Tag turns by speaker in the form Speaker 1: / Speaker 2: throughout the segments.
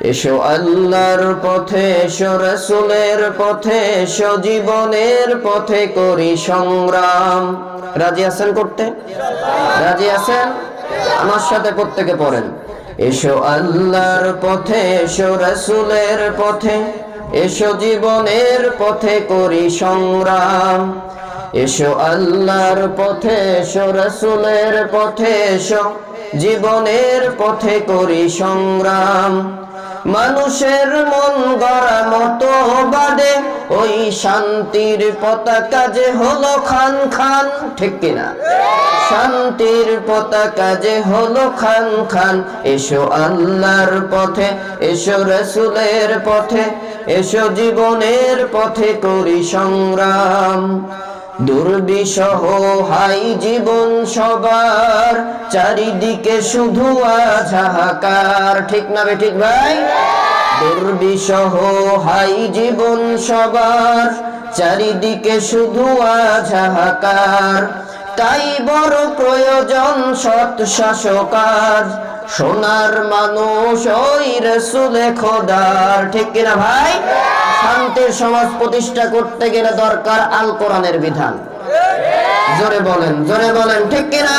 Speaker 1: এসো আল্লাহর পথে, এসো রসুলের পথে, এসো জীবনের পথে করি সংগ্রাম। রাজি আছেন করতে? রাজি আছেন? আমার সাথে প্রত্যেকে পড়েন। এসো আল্লাহর পথে, এসো রসুলের পথে, এসো জীবনের পথে করি সংগ্রাম। এসো আল্লাহর পথে এসো, রসুলের পথে এসো, জীবনের পথে করি সংগ্রাম। মানুষের মন গড়া মতো বাদে, ওই শান্তির পতাকা যে হলো খান খান, ঠিক কিনা? শান্তির পতাকা যে হলো খান খান, এসো আল্লাহর পথে, এসো রসুলের পথে, এসো জীবনের পথে করি সংগ্রাম। দুর্বিষহ হাই জীবন সবার, চারিদিকে শুধু আঝাহাকার ঠিক না ঠিক ভাই? দুর্বিষহ হাই জীবন সবার, চারিদিকে শুধু আঝাহাকার তাই বড় প্রয়োজন সৎ শাসকার সোনার মানুষ ওই রসুলে খোদার। ঠিক কিনা ভাই? শান্তির সমাজ প্রতিষ্ঠা করতে গেলে দরকার আল কোরআনের বিধান। জোরে বলেন জোরে বলেন, ঠিক কিনা?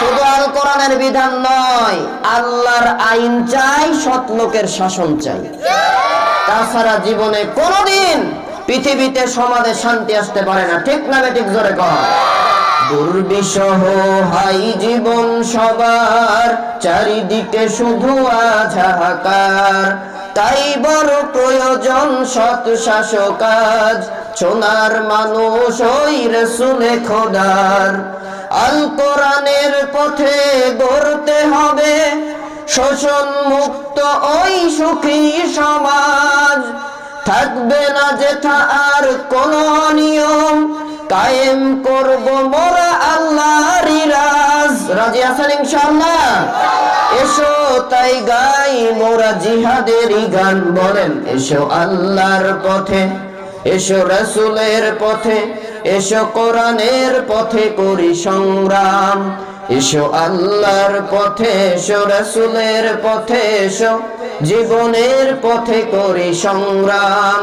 Speaker 1: শুধু আল কোরআনের বিধান নয়, আল্লাহর আইন চাই, সৎ লোকের শাসন চাই। তাছাড়া জীবনে কোনোদিন পৃথিবীতে সমাজে শান্তি আসতে পারে না। ঠিক না ঠিক জোরে কর দুর্বিষহ হাই জীবন সবার, চারিদিকে শুধু আঝাহাকার তাই বড় প্রয়োজন সৎ শাসকাজ। সোনার মানুষ ওই রসুলে খোদার। আল কোরআনের পথে গড়তে হবে শোষণ মুক্ত ওই সুখী সমাজ। থাকবে না যেথা আর কোন নিয়ম। কায়েম করব মোরা আল্লাহর রাজ আছেন ইনশাআল্লাহ? এসো তাই গাই মোরা জিহাদেরই গান বলেন। এসো আল্লাহর পথে, এসো রসুলের পথে, এসো কোরআনের পথে করি সংগ্রাম। এসো আল্লাহর পথে, এসো রসুলের পথে, এসো জীবনের পথে করি সংগ্রাম।